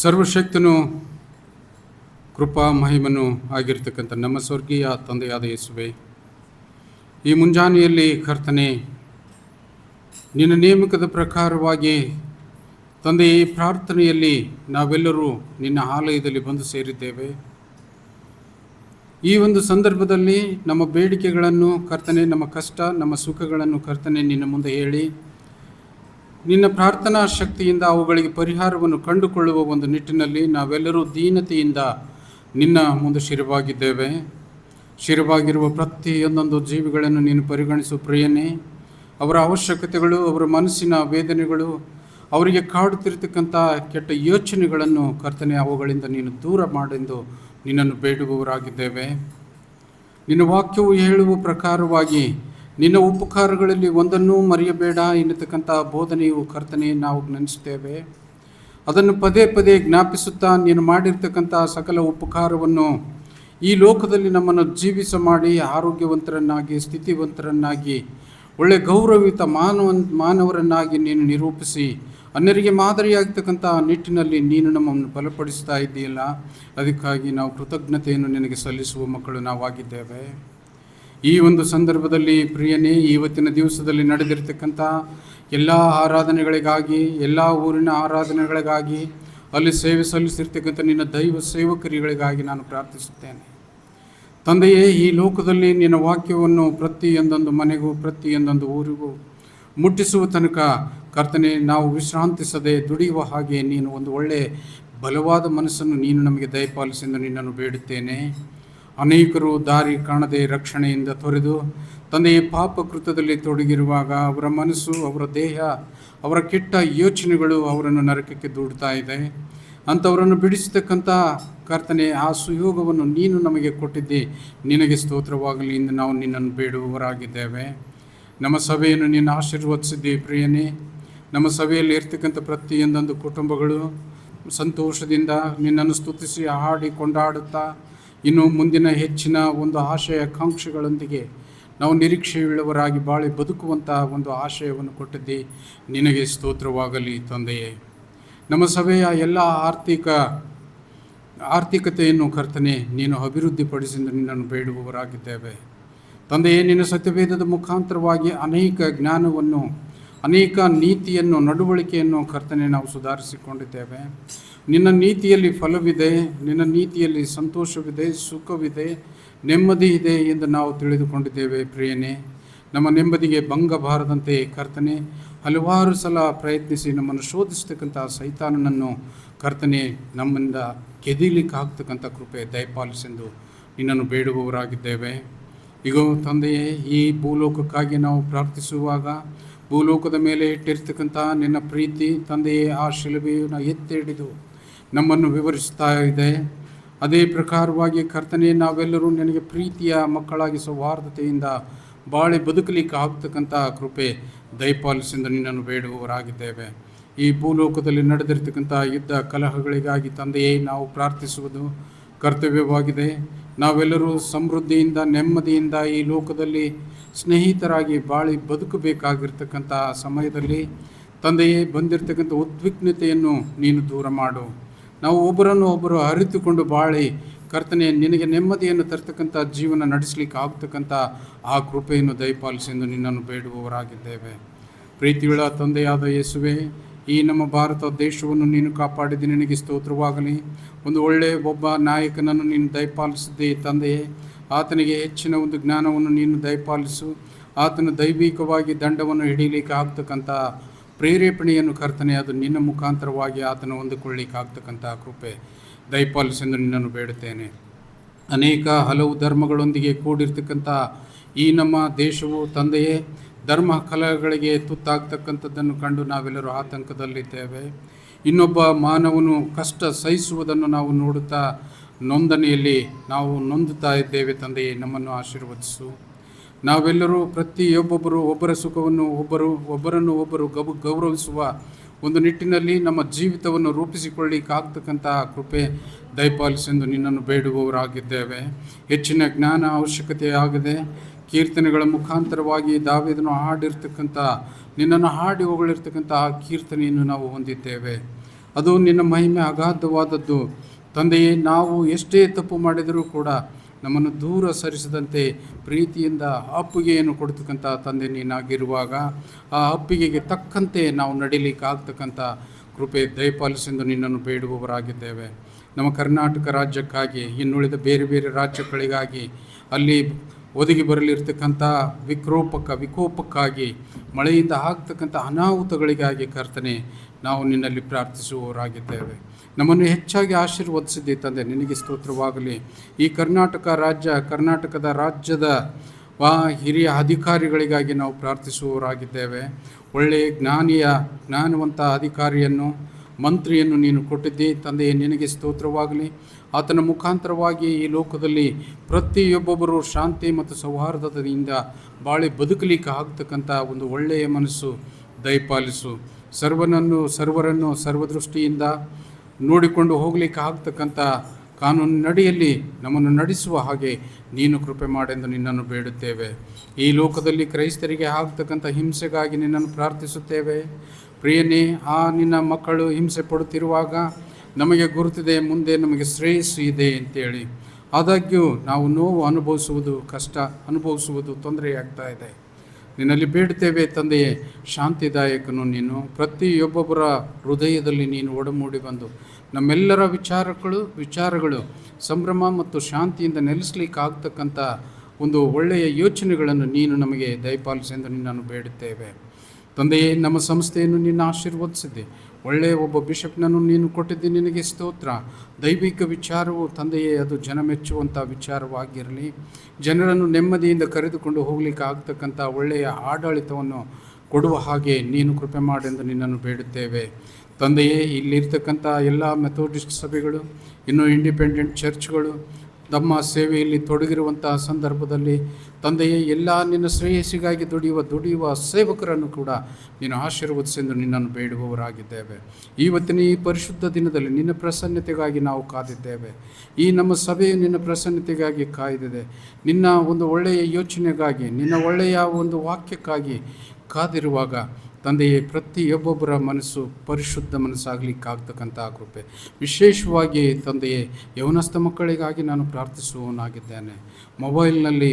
ಸರ್ವಶಕ್ತನು, ಕೃಪಾ, ಮಹಿಮನು ಆಗಿರ್ತಕ್ಕಂಥ ನಮ್ಮ ಸ್ವರ್ಗೀಯ ತಂದೆಯಾದ ಯೇಸುವೆ, ಈ ಮುಂಜಾನೆಯಲ್ಲಿ ಕರ್ತನೆ, ನಿನ್ನ ನೇಮಕದ ಪ್ರಕಾರವಾಗಿ ತಂದೆ ಪ್ರಾರ್ಥನೆಯಲ್ಲಿ ನಾವೆಲ್ಲರೂ ನಿನ್ನ ಆಲಯದಲ್ಲಿ ಬಂದು ಸೇರಿದ್ದೇವೆ. ಈ ಒಂದು ಸಂದರ್ಭದಲ್ಲಿ ನಮ್ಮ ಬೇಡಿಕೆಗಳನ್ನು ಕರ್ತನೆ, ನಮ್ಮ ಕಷ್ಟ, ನಮ್ಮ ಸುಖಗಳನ್ನು ಕರ್ತನೆ ನಿನ್ನ ಮುಂದೆ ಹೇಳಿ ನಿನ್ನ ಪ್ರಾರ್ಥನಾ ಶಕ್ತಿಯಿಂದ ಅವುಗಳಿಗೆ ಪರಿಹಾರವನ್ನು ಕಂಡುಕೊಳ್ಳುವ ಒಂದು ನಿಟ್ಟಿನಲ್ಲಿ ನಾವೆಲ್ಲರೂ ದೀನತೆಯಿಂದ ನಿನ್ನ ಮುಂದೆ ಶಿರವಾಗಿದ್ದೇವೆ. ಶಿರವಾಗಿರುವ ಪ್ರತಿಯೊಂದೊಂದು ಜೀವಿಗಳನ್ನು ನೀನು ಪರಿಗಣಿಸು ಪ್ರಿಯನೇ. ಅವರ ಅವಶ್ಯಕತೆಗಳು, ಅವರ ಮನಸ್ಸಿನ ವೇದನೆಗಳು, ಅವರಿಗೆ ಕಾಡುತ್ತಿರತಕ್ಕಂಥ ಕೆಟ್ಟ ಯೋಚನೆಗಳನ್ನು ಕರ್ತನೆ ಅವುಗಳಿಂದ ನೀನು ದೂರ ಮಾಡೆಂದು ನಿನ್ನನ್ನು ಬೇಡುವವರಾಗಿದ್ದೇವೆ. ನಿನ್ನ ವಾಕ್ಯವು ಹೇಳುವ ಪ್ರಕಾರವಾಗಿ ನಿನ್ನ ಉಪಕಾರಗಳಲ್ಲಿ ಒಂದನ್ನೂ ಮರೆಯಬೇಡ ಎನ್ನತಕ್ಕಂಥ ಬೋಧನೆಯು ಕರ್ತನೆ, ನಾವು ನೆನೆಸ್ತೇವೆ ಅದನ್ನು ಪದೇ ಪದೇ ಜ್ಞಾಪಿಸುತ್ತಾ ನೀನು ಮಾಡಿರ್ತಕ್ಕಂಥ ಸಕಲ ಉಪಕಾರವನ್ನು ಈ ಲೋಕದಲ್ಲಿ ನಮ್ಮನ್ನು ಜೀವಿಸ ಮಾಡಿ ಆರೋಗ್ಯವಂತರನ್ನಾಗಿ, ಸ್ಥಿತಿವಂತರನ್ನಾಗಿ, ಒಳ್ಳೆ ಗೌರವಿತ ಮಾನವ ಮಾನವರನ್ನಾಗಿ ನೀನು ನಿರೂಪಿಸಿ, ಅನ್ಯರಿಗೆ ಮಾದರಿಯಾಗ್ತಕ್ಕಂಥ ನಿಟ್ಟಿನಲ್ಲಿ ನೀನು ನಮ್ಮನ್ನು ಬಲಪಡಿಸ್ತಾ ಇದ್ದೀಯಲ್ಲ. ಅದಕ್ಕಾಗಿ ನಾವು ಕೃತಜ್ಞತೆಯನ್ನು ನಿನಗೆ ಸಲ್ಲಿಸುವ ಮಕ್ಕಳು ನಾವಾಗಿದ್ದೇವೆ. ಈ ಒಂದು ಸಂದರ್ಭದಲ್ಲಿ ಪ್ರಿಯನೇ ಇವತ್ತಿನ ದಿವಸದಲ್ಲಿ ನಡೆದಿರ್ತಕ್ಕಂಥ ಎಲ್ಲ ಆರಾಧನೆಗಳಿಗಾಗಿ, ಎಲ್ಲ ಊರಿನ ಆರಾಧನೆಗಳಿಗಾಗಿ, ಅಲ್ಲಿ ಸೇವೆ ಸಲ್ಲಿಸಿರ್ತಕ್ಕಂಥ ನಿನ್ನ ದೈವ ಸೇವಕರಿಗಳಿಗಾಗಿ ನಾನು ಪ್ರಾರ್ಥಿಸುತ್ತೇನೆ. ತಂದೆಯೇ, ಈ ಲೋಕದಲ್ಲಿ ನಿನ್ನ ವಾಕ್ಯವನ್ನು ಪ್ರತಿಯೊಂದೊಂದು ಮನೆಗೂ ಪ್ರತಿಯೊಂದೊಂದು ಊರಿಗೂ ಮುಟ್ಟಿಸುವ ತನಕ ಕರ್ತನೆ, ನಾವು ವಿಶ್ರಾಂತಿಸದೆ ದುಡಿಯುವ ಹಾಗೆ ನೀನು ಒಂದು ಒಳ್ಳೆಯ ಬಲವಾದ ಮನಸ್ಸನ್ನು ನೀನು ನಮಗೆ ದಯಪಾಲಿಸೆಂದು ನಿನ್ನನ್ನು ಬೇಡುತ್ತೇನೆ. ಅನೇಕರು ದಾರಿ ಕಾಣದೆ ರಕ್ಷಣೆಯಿಂದ ತೊರೆದು ತಂದೆಯ ಪಾಪ ಕೃತ್ಯದಲ್ಲಿ ತೊಡಗಿರುವಾಗ ಅವರ ಮನಸ್ಸು, ಅವರ ದೇಹ, ಅವರ ಕೆಟ್ಟ ಯೋಚನೆಗಳು ಅವರನ್ನು ನರಕಕ್ಕೆ ದೂಡ್ತಾ ಇದೆ. ಅಂಥವರನ್ನು ಬಿಡಿಸತಕ್ಕಂಥ ಕರ್ತನೆ, ಆ ಸುಯೋಗವನ್ನು ನೀನು ನಮಗೆ ಕೊಟ್ಟಿದ್ದೆ. ನಿನಗೆ ಸ್ತೋತ್ರವಾಗಲಿ ಎಂದು ನಾವು ನಿನ್ನನ್ನು ಬೇಡುವವರಾಗಿದ್ದೇವೆ. ನಮ್ಮ ಸಭೆಯನ್ನು ನೀನು ಆಶೀರ್ವದಿಸಿದ್ದೆ ಪ್ರಿಯನೇ. ನಮ್ಮ ಸಭೆಯಲ್ಲಿ ಇರ್ತಕ್ಕಂಥ ಪ್ರತಿಯೊಂದೊಂದು ಕುಟುಂಬಗಳು ಸಂತೋಷದಿಂದ ನಿನ್ನನ್ನು ಸ್ತುತಿಸಿ, ಹಾಡಿ ಕೊಂಡಾಡುತ್ತಾ ಇನ್ನು ಮುಂದಿನ ಹೆಚ್ಚಿನ ಒಂದು ಆಶಯ ಆಕಾಂಕ್ಷೆಗಳೊಂದಿಗೆ ನಾವು ನಿರೀಕ್ಷೆಯುಳ್ಳವರಾಗಿ ಬಾಳಿ ಬದುಕುವಂತಹ ಒಂದು ಆಶಯವನ್ನು ಕೊಟ್ಟಿದ್ದೆ. ನಿನಗೆ ಸ್ತೋತ್ರವಾಗಲಿ ತಂದೆಯೇ. ನಮ್ಮ ಸಭೆಯ ಎಲ್ಲ ಆರ್ಥಿಕ, ಆರ್ಥಿಕತೆಯನ್ನು ಕರ್ತನೆ, ನೀನು ಅಭಿವೃದ್ಧಿಪಡಿಸಿದ ನಿನ್ನನ್ನು ಬೇಡುವವರಾಗಿದ್ದೇವೆ. ತಂದೆಯೇ, ನಿನ್ನ ಸತ್ಯವೇದದ ಮುಖಾಂತರವಾಗಿ ಅನೇಕ ಜ್ಞಾನವನ್ನು ಅನೇಕ ನೀತಿಯನ್ನು, ನಡವಳಿಕೆಯನ್ನು ಕರ್ತನೆ ನಾವು ಸುಧಾರಿಸಿಕೊಂಡಿದ್ದೇವೆ. ನಿನ್ನ ನೀತಿಯಲ್ಲಿ ಫಲವಿದೆ, ನಿನ್ನ ನೀತಿಯಲ್ಲಿ ಸಂತೋಷವಿದೆ, ಸುಖವಿದೆ, ನೆಮ್ಮದಿ ಇದೆ ಎಂದು ನಾವು ತಿಳಿದುಕೊಂಡಿದ್ದೇವೆ ಪ್ರಿಯನೇ. ನಮ್ಮ ನೆಮ್ಮದಿಗೆ ಭಂಗ ಬಾರದಂತೆ ಕರ್ತನೆ, ಹಲವಾರು ಸಲ ಪ್ರಯತ್ನಿಸಿ ನಮ್ಮನ್ನು ಶೋಧಿಸ್ತಕ್ಕಂಥ ಸೈತಾನನನ್ನು ಕರ್ತನೆ ನಮ್ಮಿಂದ ಕೆದಿಲಿಕ್ಕೆ ಆಗ್ತಕ್ಕಂಥ ಕೃಪೆ ದಯಪಾಲಿಸೆಂದು ನಿನ್ನನ್ನು ಬೇಡುವವರಾಗಿದ್ದೇವೆ. ಈಗ ತಂದೆಯೇ, ಈ ಭೂಲೋಕಕ್ಕಾಗಿ ನಾವು ಪ್ರಾರ್ಥಿಸುವಾಗ ಭೂಲೋಕದ ಮೇಲೆ ಇಟ್ಟಿರ್ತಕ್ಕಂಥ ನಿನ್ನ ಪ್ರೀತಿ, ತಂದೆಯೇ ಆ ಶಿಲುಬೆಯನ್ನು ಎತ್ತಿ ಹಿಡಿದು ನಮ್ಮನ್ನು ವಿವರಿಸ್ತಾ ಇದೆ. ಅದೇ ಪ್ರಕಾರವಾಗಿ ಕರ್ತನೆ, ನಾವೆಲ್ಲರೂ ನಿನಗೆ ಪ್ರೀತಿಯ ಮಕ್ಕಳಾಗಿ ಸೌಹಾರ್ದತೆಯಿಂದ ಬಾಳೆ ಬದುಕಲಿಕ್ಕೆ ಆಗ್ತಕ್ಕಂಥ ಕೃಪೆ ದಯಪಾಲಿಸಿಂದ ನಿನ್ನನ್ನು ಬೇಡುವವರಾಗಿದ್ದೇವೆ. ಈ ಭೂಲೋಕದಲ್ಲಿ ನಡೆದಿರ್ತಕ್ಕಂಥ ಯುದ್ಧ ಕಲಹಗಳಿಗಾಗಿ ತಂದೆಯೇ, ನಾವು ಪ್ರಾರ್ಥಿಸುವುದು ಕರ್ತವ್ಯವಾಗಿದೆ. ನಾವೆಲ್ಲರೂ ಸಮೃದ್ಧಿಯಿಂದ, ನೆಮ್ಮದಿಯಿಂದ ಈ ಲೋಕದಲ್ಲಿ ಸ್ನೇಹಿತರಾಗಿ ಬಾಳಿ ಬದುಕಬೇಕಾಗಿರ್ತಕ್ಕಂಥ ಸಮಯದಲ್ಲಿ ತಂದೆಯೇ ಬಂದಿರತಕ್ಕಂಥ ಉದ್ವಿಗ್ನತೆಯನ್ನು ನೀನು ದೂರ ಮಾಡು. ನಾವು ಒಬ್ಬರನ್ನು ಒಬ್ಬರು ಅರಿತುಕೊಂಡು ಬಾಳಿ ಕರ್ತನೆ ನಿನಗೆ ನೆಮ್ಮದಿಯನ್ನು ತರ್ತಕ್ಕಂಥ ಜೀವನ ನಡೆಸಲಿಕ್ಕೆ ಆಗ್ತಕ್ಕಂಥ ಆ ಕೃಪೆಯನ್ನು ದಯಪಾಲಿಸೆಂದು ನಿನ್ನನ್ನು ಬೇಡುವವರಾಗಿದ್ದೇವೆ. ಪ್ರೀತಿಯುಳ ತಂದೆಯಾದ ಯೇಸುವೆ, ಈ ನಮ್ಮ ಭಾರತ ದೇಶವನ್ನು ನೀನು ಕಾಪಾಡಿದ್ದು, ನಿನಗೆ ಸ್ತೋತ್ರವಾಗಲಿ. ಒಂದು ಒಳ್ಳೆಯ ಒಬ್ಬ ನಾಯಕನನ್ನು ನೀನು ದಯಪಾಲಿಸಿದ್ದೆ ತಂದೆಯೇ ಆತನಿಗೆ ಹೆಚ್ಚಿನ ಒಂದು ಜ್ಞಾನವನ್ನು ನೀನು ದಯಪಾಲಿಸು. ಆತನು ದೈವಿಕವಾಗಿ ದಂಡವನ್ನು ಹಿಡಿಯಲಿಕ್ಕೆ ಆಗ್ತಕ್ಕಂಥ ಪ್ರೇರೇಪಣೆಯನ್ನು ಕರ್ತನೆ, ಅದು ನಿನ್ನ ಮುಖಾಂತರವಾಗಿ ಆತನ ಹೊಂದಿಕೊಳ್ಳಿಕ್ಕೆ ಆಗ್ತಕ್ಕಂಥ ಕೃಪೆ. ದಯಪಾಲಿಸೆಂದು ನಿನ್ನನ್ನು ಬೇಡುತ್ತೇನೆ. ಅನೇಕ ಹಲವು ಧರ್ಮಗಳೊಂದಿಗೆ ಕೂಡಿರ್ತಕ್ಕಂಥ ಈ ನಮ್ಮ ದೇಶವು ತಂದೆಯೇ, ಧರ್ಮ ಕಲಹಗಳಿಗೆ ತುತ್ತಾಗ್ತಕ್ಕಂಥದ್ದನ್ನು ಕಂಡು ನಾವೆಲ್ಲರೂ ಆತಂಕದಲ್ಲಿದ್ದೇವೆ. ಇನ್ನೊಬ್ಬ ಮಾನವನು ಕಷ್ಟ ಸಹಿಸುವುದನ್ನು ನಾವು ನೋಡುತ್ತಾ ನೊಂದನೆಯಲ್ಲಿ ನಾವು ನೊಂದುತ್ತಾ ಇದ್ದೇವೆ ತಂದೆಯೇ, ನಮ್ಮನ್ನು ಆಶೀರ್ವದಿಸು. ನಾವೆಲ್ಲರೂ ಪ್ರತಿಯೊಬ್ಬೊಬ್ಬರು ಒಬ್ಬರ ಸುಖವನ್ನು, ಒಬ್ಬರು, ಒಬ್ಬರನ್ನು ಒಬ್ಬರು ಗಬ, ಗೌರವಿಸುವ ಒಂದು ನಿಟ್ಟಿನಲ್ಲಿ ನಮ್ಮ ಜೀವಿತವನ್ನು ರೂಪಿಸಿಕೊಳ್ಳಿಕ್ಕಾಗ್ತಕ್ಕಂತಹ ಕೃಪೆ ದಯಪಾಲಿಸೆಂದು ನಿನ್ನನ್ನು ಬೇಡುವವರಾಗಿದ್ದೇವೆ. ಹೆಚ್ಚಿನ ಜ್ಞಾನ ಅವಶ್ಯಕತೆ ಆಗದೆ ಕೀರ್ತನೆಗಳ ಮುಖಾಂತರವಾಗಿ ದಾವೇದನ್ನು ಹಾಡಿರ್ತಕ್ಕಂಥ, ನಿನ್ನನ್ನು ಹಾಡಿ ಹೊಗಳಿರ್ತಕ್ಕಂಥ ಆ ಕೀರ್ತನೆಯನ್ನು ನಾವು ಹೊಂದಿದ್ದೇವೆ. ಅದು ನಿನ್ನ ಮಹಿಮೆ ಅಗಾಧವಾದದ್ದು. ತಂದೆಯೇ, ನಾವು ಎಷ್ಟೇ ತಪ್ಪು ಮಾಡಿದರೂ ಕೂಡ ನಮ್ಮನ್ನು ದೂರ ಸರಿಸದಂತೆ ಪ್ರೀತಿಯಿಂದ ಅಪ್ಪುಗೆಯನ್ನು ಕೊಡ್ತಕ್ಕಂಥ ತಂದೆ ನೀನಾಗಿರುವಾಗ, ಆ ಅಪ್ಪಿಗೆಗೆ ತಕ್ಕಂತೆ ನಾವು ನಡೀಲಿಕ್ಕಾಗ್ತಕ್ಕಂಥ ಕೃಪೆ ದಯಪಾಲಿಸೆಂದು ನಿನ್ನನ್ನು ಬೇಡುವವರಾಗಿದ್ದೇವೆ. ನಮ್ಮ ಕರ್ನಾಟಕ ರಾಜ್ಯಕ್ಕಾಗಿ, ಇನ್ನುಳಿದ ಬೇರೆ ಬೇರೆ ರಾಜ್ಯಗಳಿಗಾಗಿ, ಅಲ್ಲಿ ಒದಗಿ ಬರಲಿರ್ತಕ್ಕಂಥ ವಿಕ್ರೋಪಕ ವಿಕೋಪಕ್ಕಾಗಿ, ಮಳೆಯಿಂದ ಆಗ್ತಕ್ಕಂಥ ಅನಾಹುತಗಳಿಗಾಗಿ ಕರ್ತನೆ ನಾವು ನಿನ್ನಲ್ಲಿ ಪ್ರಾರ್ಥಿಸುವವರಾಗಿದ್ದೇವೆ. ನಮ್ಮನ್ನು ಹೆಚ್ಚಾಗಿ ಆಶೀರ್ವದಿಸಿದ್ದೆ ತಂದೆ, ನಿನಗೆ ಸ್ತೋತ್ರವಾಗಲಿ. ಈ ಕರ್ನಾಟಕ ರಾಜ್ಯ, ಕರ್ನಾಟಕದ ರಾಜ್ಯದ ವಾ ಹಿರಿಯ ಅಧಿಕಾರಿಗಳಿಗಾಗಿ ನಾವು ಪ್ರಾರ್ಥಿಸುವವರಾಗಿದ್ದೇವೆ. ಒಳ್ಳೆಯ ಜ್ಞಾನಿಯ, ಜ್ಞಾನವಂತ ಅಧಿಕಾರಿಯನ್ನು, ಮಂತ್ರಿಯನ್ನು ನೀನು ಕೊಟ್ಟಿದ್ದಿ. ತಂದೆಯೇ, ನಿನಗೆ ಸ್ತೋತ್ರವಾಗಲಿ. ಆತನ ಮುಖಾಂತರವಾಗಿ ಈ ಲೋಕದಲ್ಲಿ ಪ್ರತಿಯೊಬ್ಬೊಬ್ಬರು ಶಾಂತಿ ಮತ್ತು ಸೌಹಾರ್ದತೆಯಿಂದ ಬಾಳಿ ಬದುಕಲಿಕ್ಕೆ ಆಗ್ತಕ್ಕಂಥ ಒಂದು ಒಳ್ಳೆಯ ಮನಸ್ಸು ದಯಪಾಲಿಸು. ಸರ್ವನನ್ನು, ಸರ್ವರನ್ನು ಸರ್ವದೃಷ್ಟಿಯಿಂದ ನೋಡಿಕೊಂಡು ಹೋಗಲಿಕ್ಕೆ ಆಗ್ತಕ್ಕಂಥ ಕಾನೂನಿನಡಿಯಲ್ಲಿ ನಮ್ಮನ್ನು ನಡೆಸುವ ಹಾಗೆ ನೀನು ಕೃಪೆ ಮಾಡೆಂದು ನಿನ್ನನ್ನು ಬೇಡುತ್ತೇವೆ. ಈ ಲೋಕದಲ್ಲಿ ಕ್ರೈಸ್ತರಿಗೆ ಆಗ್ತಕ್ಕಂಥ ಹಿಂಸೆಗಾಗಿ ನಿನ್ನನ್ನು ಪ್ರಾರ್ಥಿಸುತ್ತೇವೆ. ಪ್ರಿಯನೇ, ಆ ನಿನ್ನ ಮಕ್ಕಳು ಹಿಂಸೆ ಪಡುತ್ತಿರುವಾಗ ನಮಗೆ ಗುರುತಿದೆ, ಮುಂದೆ ನಮಗೆ ಶ್ರೇಯಸ್ಸು ಇದೆ ಅಂತೇಳಿ. ಆದಾಗ್ಯೂ ನಾವು ನೋವು ಅನುಭವಿಸುವುದು ಕಷ್ಟ, ಅನುಭವಿಸುವುದು ತೊಂದರೆಯಾಗ್ತಾ ಇದೆ. ನಿನ್ನಲ್ಲಿ ಬೇಡ್ತೇವೆ ತಂದೆಯೇ, ಶಾಂತಿದಾಯಕನು ನೀನು. ಪ್ರತಿಯೊಬ್ಬೊಬ್ಬರ ಹೃದಯದಲ್ಲಿ ನೀನು ಒಡಮೂಡಿ ಬಂದು ನಮ್ಮೆಲ್ಲರ ವಿಚಾರಗಳು ವಿಚಾರಗಳು ಸಂಭ್ರಮ ಮತ್ತು ಶಾಂತಿಯಿಂದ ನೆಲೆಸಲಿಕ್ಕಾಗ್ತಕ್ಕಂಥ ಒಂದು ಒಳ್ಳೆಯ ಯೋಚನೆಗಳನ್ನು ನೀನು ನಮಗೆ ದಯಪಾಲಿಸೆಂದು ನಿನ್ನನ್ನು ಬೇಡುತ್ತೇವೆ. ತಂದೆಯೇ, ನಮ್ಮ ಸಂಸ್ಥೆಯನ್ನು ನಿನ್ನ ಆಶೀರ್ವದಿಸಿದ್ದೆ ಒಳ್ಳೆಯ ಒಬ್ಬ ಬಿಷಪ್ನನ್ನು ನೀನು ಕೊಟ್ಟಿದ್ದೆ ನಿನಗೆ ಸ್ತೋತ್ರ. ದೈವಿಕ ವಿಚಾರವು ತಂದೆಯೇ, ಅದು ಜನ ಮೆಚ್ಚುವಂಥ ವಿಚಾರವಾಗಿರಲಿ. ಜನರನ್ನು ನೆಮ್ಮದಿಯಿಂದ ಕರೆದುಕೊಂಡು ಹೋಗಲಿಕ್ಕೆ ಆಗ್ತಕ್ಕಂಥ ಒಳ್ಳೆಯ ಆಡಳಿತವನ್ನು ಕೊಡುವ ಹಾಗೆ ನೀನು ಕೃಪೆ ಮಾಡೆಂದು ನಿನ್ನನ್ನು ಬೇಡುತ್ತೇವೆ. ತಂದೆಯೇ, ಇಲ್ಲಿರ್ತಕ್ಕಂಥ ಎಲ್ಲ ಮೆಥೋಡಿಸ್ಟ್ ಸಭೆಗಳು, ಇನ್ನು ಇಂಡಿಪೆಂಡೆಂಟ್ ಚರ್ಚ್ಗಳು ತಮ್ಮ ಸೇವೆಯಲ್ಲಿ ತೊಡಗಿರುವಂತಹ ಸಂದರ್ಭದಲ್ಲಿ ತಂದೆಯೇ, ಎಲ್ಲ ನಿನ್ನ ಶ್ರೇಯಸ್ಸಿಗಾಗಿ ದುಡಿಯುವ ದುಡಿಯುವ ಸೇವಕರನ್ನು ಕೂಡ ನೀನು ಆಶೀರ್ವದಿಸೆಂದು ನಿನ್ನನ್ನು ಬೇಡುವವರಾಗಿದ್ದೇವೆ. ಇವತ್ತಿನ ಈ ಪರಿಶುದ್ಧ ದಿನದಲ್ಲಿ ನಿನ್ನ ಪ್ರಸನ್ನತೆಗಾಗಿ ನಾವು ಕಾದಿದ್ದೇವೆ. ಈ ನಮ್ಮ ಸಭೆಯು ನಿನ್ನ ಪ್ರಸನ್ನತೆಗಾಗಿ ಕಾಯ್ದಿದೆ. ನಿನ್ನ ಒಂದು ಒಳ್ಳೆಯ ಯೋಚನೆಗಾಗಿ, ನಿನ್ನ ಒಳ್ಳೆಯ ಒಂದು ವಾಕ್ಯಕ್ಕಾಗಿ ಕಾದಿರುವಾಗ ತಂದೆಯೇ, ಪ್ರತಿಯೊಬ್ಬೊಬ್ಬರ ಮನಸ್ಸು ಪರಿಶುದ್ಧ ಮನಸ್ಸಾಗಲಿಕ್ಕಾಗ್ತಕ್ಕಂಥ ಕೃಪೆ. ವಿಶೇಷವಾಗಿ ತಂದೆಯೇ ಯೌನಸ್ಥ ಮಕ್ಕಳಿಗಾಗಿ ನಾನು ಪ್ರಾರ್ಥಿಸುವವನಾಗಿದ್ದೇನೆ. ಮೊಬೈಲ್ನಲ್ಲಿ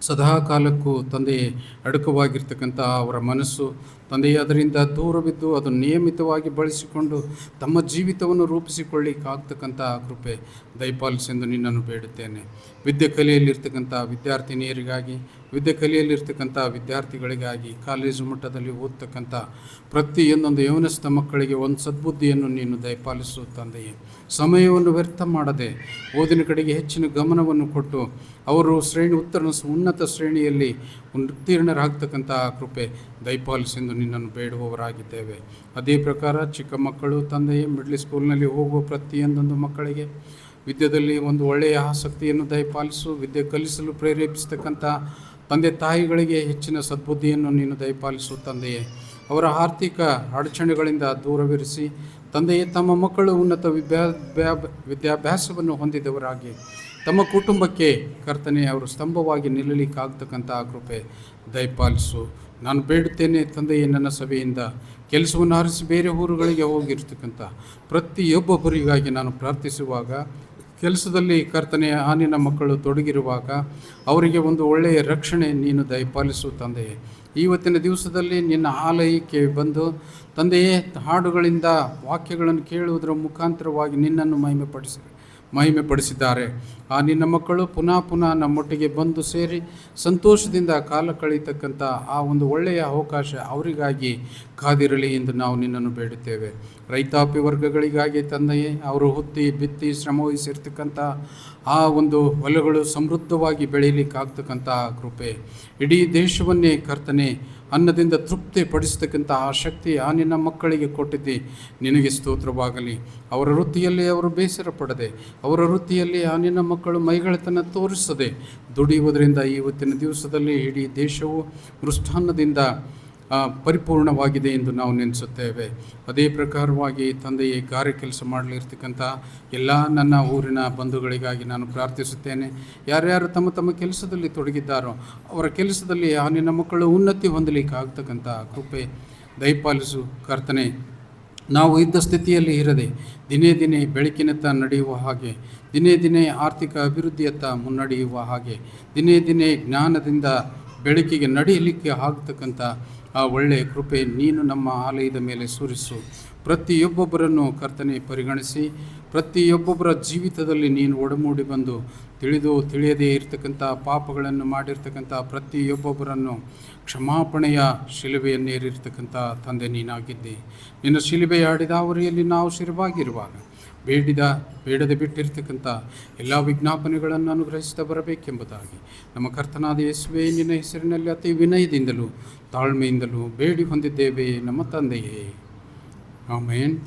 ಸದಾ ಕಾಲಕ್ಕೂ ತಂದೆಯೇ ಅಡುಕವಾಗಿರ್ತಕ್ಕಂಥ ಅವರ ಮನಸ್ಸು ತಂದೆಯೇ, ಅದರಿಂದ ದೂರವಿದ್ದು ಅದು ನಿಯಮಿತವಾಗಿ ಬಳಸಿಕೊಂಡು ತಮ್ಮ ಜೀವಿತವನ್ನು ರೂಪಿಸಿಕೊಳ್ಳಿಕ್ಕಾಗ್ತಕ್ಕಂಥ ಕೃಪೆ ದಯಪಾಲಿಸೆಂದು ನಿನ್ನನ್ನು ಬೇಡುತ್ತೇನೆ. ವಿದ್ಯೆ ಕಲೆಯಲ್ಲಿರ್ತಕ್ಕಂಥ ವಿದ್ಯಾರ್ಥಿನಿಯರಿಗಾಗಿ, ವಿದ್ಯೆ ಕಲಿಯಲ್ಲಿರ್ತಕ್ಕಂಥ ವಿದ್ಯಾರ್ಥಿಗಳಿಗಾಗಿ, ಕಾಲೇಜು ಮಟ್ಟದಲ್ಲಿ ಓದ್ತಕ್ಕಂಥ ಪ್ರತಿಯೊಂದೊಂದು ಯೌನಸ್ಥ ಮಕ್ಕಳಿಗೆ ಒಂದು ಸದ್ಬುದ್ಧಿಯನ್ನು ನೀನು ದಯಪಾಲಿಸು ತಂದೆಯೇ. ಸಮಯವನ್ನು ವ್ಯರ್ಥ ಮಾಡದೆ ಓದಿನ ಕಡೆಗೆ ಹೆಚ್ಚಿನ ಗಮನವನ್ನು ಕೊಟ್ಟು ಅವರು ಶ್ರೇಣಿ ಉತ್ತರ ಉನ್ನತ ಶ್ರೇಣಿಯಲ್ಲಿ ಉತ್ತೀರ್ಣರಾಗ್ತಕ್ಕಂಥ ಕೃಪೆ ದಯಪಾಲಿಸೆಂದು ನಿನ್ನನ್ನು ಬೇಡುವವರಾಗಿದ್ದೇವೆ. ಅದೇ ಪ್ರಕಾರ ಚಿಕ್ಕ ಮಕ್ಕಳು ತಂದೆಯೇ ಮಿಡ್ಲ್ ಸ್ಕೂಲ್ನಲ್ಲಿ ಹೋಗುವ ಪ್ರತಿಯೊಂದೊಂದು ಮಕ್ಕಳಿಗೆ ವಿದ್ಯೆಯಲ್ಲಿ ಒಂದು ಒಳ್ಳೆಯ ಆಸಕ್ತಿಯನ್ನು ದಯಪಾಲಿಸು. ವಿದ್ಯೆ ಕಲಿಸಲು ಪ್ರೇರೇಪಿಸತಕ್ಕಂಥ ತಂದೆ ತಾಯಿಗಳಿಗೆ ಹೆಚ್ಚಿನ ಸದ್ಬುದ್ಧಿಯನ್ನು ನೀನು ದಯಪಾಲಿಸು ತಂದೆಯೇ. ಅವರ ಆರ್ಥಿಕ ಅಡಚಣೆಗಳಿಂದ ದೂರವಿರಿಸಿ ತಂದೆಯೇ ತಮ್ಮ ಮಕ್ಕಳು ಉನ್ನತ ವಿದ್ಯಾ ವಿದ್ಯಾಭ್ಯಾಸವನ್ನು ಹೊಂದಿದವರಾಗಿ. ತಮ್ಮ ಕುಟುಂಬಕ್ಕೆ ಕರ್ತನೆ ಅವರು ಸ್ತಂಭವಾಗಿ ನಿಲ್ಲಲಿಕ್ಕಾಗ್ತಕ್ಕಂಥ ಕೃಪೆ ದಯಪಾಲಿಸು. ನಾನು ಬೇಡುತ್ತೇನೆ ತಂದೆಯೇ ನನ್ನ ಸಭೆಯಿಂದ. ಕೆಲಸವನ್ನು ಹರಿಸಿ ಬೇರೆ ಊರುಗಳಿಗೆ ಹೋಗಿರ್ತಕ್ಕಂಥ ಪ್ರತಿಯೊಬ್ಬೊಬ್ಬರಿಗಾಗಿ ನಾನು ಪ್ರಾರ್ಥಿಸುವಾಗ, ಕೆಲಸದಲ್ಲಿ ಕರ್ತನೆ ಆನಿನ ಮಕ್ಕಳು ತೊಡಗಿರುವಾಗ ಅವರಿಗೆ ಒಂದು ಒಳ್ಳೆಯ ರಕ್ಷಣೆ ನೀನು ದಯಪಾಲಿಸು ತಂದೆಯೇ. ಇವತ್ತಿನ ದಿವಸದಲ್ಲಿ ನಿನ್ನ ಆಲಯಕ್ಕೆ ಬಂದು ತಂದೆಯೇ ಹಾಡುಗಳಿಂದ ವಾಕ್ಯಗಳನ್ನು ಕೇಳುವುದರ ಮುಖಾಂತರವಾಗಿ ನಿನ್ನನ್ನು ಮಹಿಮೆಪಡಿಸಿ ಮಹಿಮೆ ಪಡಿಸಿದ್ದಾರೆ ಆ ನಿನ್ನ ಮಕ್ಕಳು ಪುನಃ ಪುನಃ ನಮ್ಮೊಟ್ಟಿಗೆ ಬಂದು ಸೇರಿ ಸಂತೋಷದಿಂದ ಕಾಲ ಕಳೀತಕ್ಕಂಥ ಆ ಒಂದು ಒಳ್ಳೆಯ ಅವಕಾಶ ಅವರಿಗಾಗಿ ಕಾದಿರಲಿ ಎಂದು ನಾವು ನಿನ್ನನ್ನು ಬೇಡುತ್ತೇವೆ. ರೈತಾಪಿ ವರ್ಗಗಳಿಗಾಗಿ ತಂದೆಯೇ, ಅವರು ಹುತ್ತಿ ಬಿತ್ತಿ ಶ್ರಮವಹಿಸಿರ್ತಕ್ಕಂಥ ಆ ಒಂದು ಹೊಲಗಳು ಸಮೃದ್ಧವಾಗಿ ಬೆಳೀಲಿಕ್ಕಾಗ್ತಕ್ಕಂಥ ಕೃಪೆ. ಇಡೀ ದೇಶವನ್ನೇ ಕರ್ತನೆ ಅನ್ನದಿಂದ ತೃಪ್ತಿ ಆ ಶಕ್ತಿ ಆ ನಿನ್ನ ಮಕ್ಕಳಿಗೆ ಕೊಟ್ಟಿದ್ದಿ. ನಿನಗೆ ಸ್ತೋತ್ರವಾಗಲಿ. ಅವರ ವೃತ್ತಿಯಲ್ಲಿ ಅವರು ಬೇಸರ ಪಡದೆ ಅವರ ವೃತ್ತಿಯಲ್ಲಿ ಆ ನಿನ್ನ ಮಕ್ಕಳು ಮೈಗಳತನ ತೋರಿಸದೆ ದುಡಿಯುವುದರಿಂದ ಇವತ್ತಿನ ದಿವಸದಲ್ಲಿ ಇಡೀ ದೇಶವು ಮೃಷ್ಟಾನ್ನದಿಂದ ಆ, ಪರಿಪೂರ್ಣವಾಗಿದೆ ಎಂದು ನಾವು ನೆನೆಸುತ್ತೇವೆ. ಅದೇ ಪ್ರಕಾರವಾಗಿ ತಂದೆಯೇ ಕಾರ್ಯ ಕೆಲಸ ಮಾಡಲಿರ್ತಕ್ಕಂಥ ಎಲ್ಲ ನನ್ನ ಊರಿನ ಬಂಧುಗಳಿಗಾಗಿ ನಾನು ಪ್ರಾರ್ಥಿಸುತ್ತೇನೆ. ಯಾರ್ಯಾರು ತಮ್ಮ ತಮ್ಮ ಕೆಲಸದಲ್ಲಿ ತೊಡಗಿದ್ದಾರೋ, ಅವರ ಕೆಲಸದಲ್ಲಿ ಆ ನಿನ್ನ ಮಕ್ಕಳು ಉನ್ನತಿ ಹೊಂದಲಿಕ್ಕೆ ಆಗ್ತಕ್ಕಂಥ ಕೃಪೆ ದಯಪಾಲಿಸು. ಕರ್ತನೆ, ನಾವು ಇದ್ದ ಸ್ಥಿತಿಯಲ್ಲಿ ಇರದೆ ದಿನೇ ದಿನೇ ಬೆಳಕಿನತ್ತ ನಡೆಯುವ ಹಾಗೆ, ದಿನೇ ದಿನೇ ಆರ್ಥಿಕ ಅಭಿವೃದ್ಧಿಯತ್ತ ಮುನ್ನಡೆಯುವ ಹಾಗೆ, ದಿನೇ ದಿನೇ ಜ್ಞಾನದಿಂದ ಬೆಳಕಿಗೆ ನಡೆಯಲಿಕ್ಕೆ ಆಗತಕ್ಕಂಥ ಆ ಒಳ್ಳೆಯ ಕೃಪೆ ನೀನು ನಮ್ಮ ಆಲಯದ ಮೇಲೆ ಸುರಿಸು. ಪ್ರತಿಯೊಬ್ಬೊಬ್ಬರನ್ನು ಕರ್ತನೆ ಪರಿಗಣಿಸಿ, ಪ್ರತಿಯೊಬ್ಬೊಬ್ಬರ ಜೀವಿತದಲ್ಲಿ ನೀನು ಒಡಮೂಡಿ ಬಂದು ತಿಳಿದು ತಿಳಿಯದೇ ಇರತಕ್ಕಂಥ ಪಾಪಗಳನ್ನು ಮಾಡಿರ್ತಕ್ಕಂಥ ಪ್ರತಿಯೊಬ್ಬೊಬ್ಬರನ್ನು ಕ್ಷಮಾಪಣೆಯ ಶಿಲುಬೆಯನ್ನೇರಿರ್ತಕ್ಕಂಥ ತಂದೆ ನೀನಾಗಿದ್ದೆ. ನಿನ್ನ ಶಿಲುಬೆಯ ಆಡಿದಾವರಿಯಲ್ಲಿ ನಾವು ಶಿರವಾಗಿರುವಾಗ ಬೇಡಿದ, ಬೇಡದೆ ಬಿಟ್ಟಿರ್ತಕ್ಕಂಥ ಎಲ್ಲ ವಿಜ್ಞಾಪನೆಗಳನ್ನು ಅನುಗ್ರಹಿಸ್ತಾ ಬರಬೇಕೆಂಬುದಾಗಿ ನಮ್ಮ ಕರ್ತನಾದ ಯೇಸುವೆ, ನಿನ್ನ ಹೆಸರಿನಲ್ಲಿ ಅತಿ ವಿನಯದಿಂದಲೂ ತಾಳ್ಮೆಯಿಂದಲೂ ಬೇಡಿ ಹೊಂದಿದ್ದೇವೆ ನಮ್ಮ ತಂದೆಯೇ. ಆಮೇನ್.